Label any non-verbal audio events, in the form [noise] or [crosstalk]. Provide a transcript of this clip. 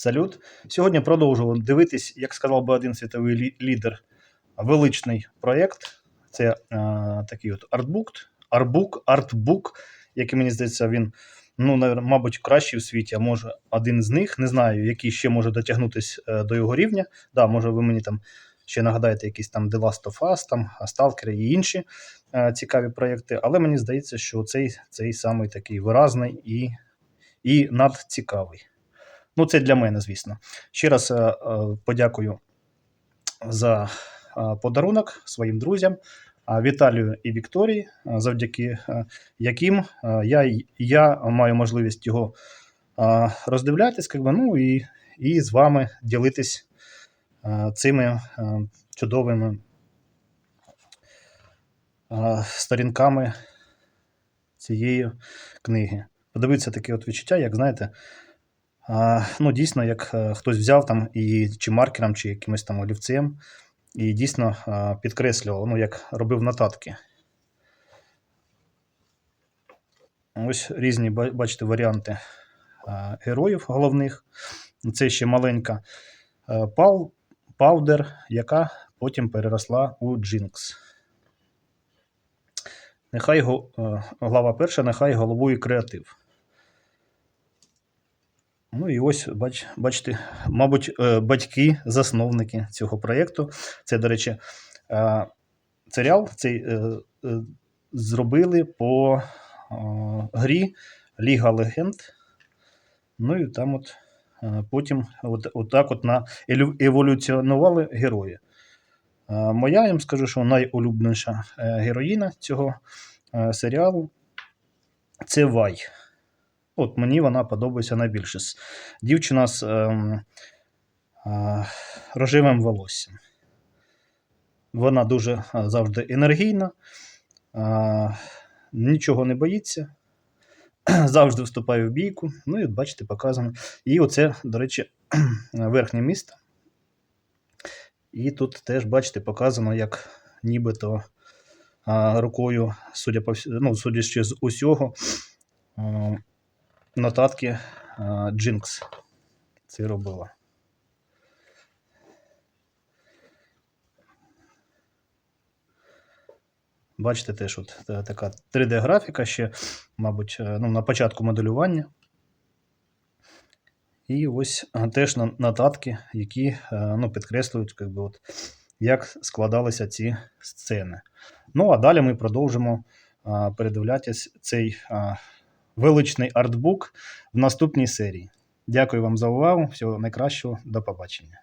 Салют. Сьогодні продовжував дивитись, як сказав би один світовий лідер, величний проєкт. Це е, такий от артбук, артбук, артбук, який мені здається, він, ну, мабуть, кращий в світі, а може один з них. Не знаю, який ще може дотягнутися е, до його рівня. Да, може, ви мені там ще нагадаєте якісь там The Last of Us, там, Stalker і інші е, цікаві проєкти. Але мені здається, що цей, цей самий такий виразний і, і надцікавий. Ну, це для мене, звісно. Ще раз е, е, подякую за е, подарунок своїм друзям Віталію і Вікторії, завдяки яким я, я маю можливість його роздивлятись, би, ну і, і з вами ділитись цими чудовими сторінками цієї книги. Подивитися таке от відчуття, як знаєте, ну, дійсно, як е, хтось взяв там і чи маркером, чи якимось там олівцем, і дійсно підкреслював, ну, як робив нотатки. Ось різні, бачите, варіанти героїв головних. Це ще маленька а, пау, паудер, яка потім переросла у Джинкс. Нехай е, глава перша, нехай головує креатив. Ну і ось, бач, бачите, мабуть, е, батьки, засновники цього проєкту. Це, до речі, е, серіал цей е, зробили по грі Ліга Легенд. Ну і там от потім от, от от на еволюціонували герої. Моя, я їм скажу, що найулюбленіша героїна цього серіалу це Вай. От мені вона подобається найбільше. Дівчина з ем, а, рожевим волоссям. Вона дуже завжди енергійна, а, нічого не боїться, [clears throat] завжди вступає в бійку. Ну і от бачите, показано. І оце, до речі, [clears throat] верхнє місто. І тут теж, бачите, показано, як нібито рукою, судя по ну, судячи з усього, а, нотатки Джинкс це робила. Бачите, теж от е, така 3D-графіка ще, мабуть, е, ну, на початку моделювання. І ось е, теж нотатки, які е, ну, підкреслюють, як, би, от, як складалися ці сцени. Ну, а далі ми продовжимо а, передивлятись цей величний артбук в наступній серії. Дякую вам за увагу. Всього найкращого. До побачення.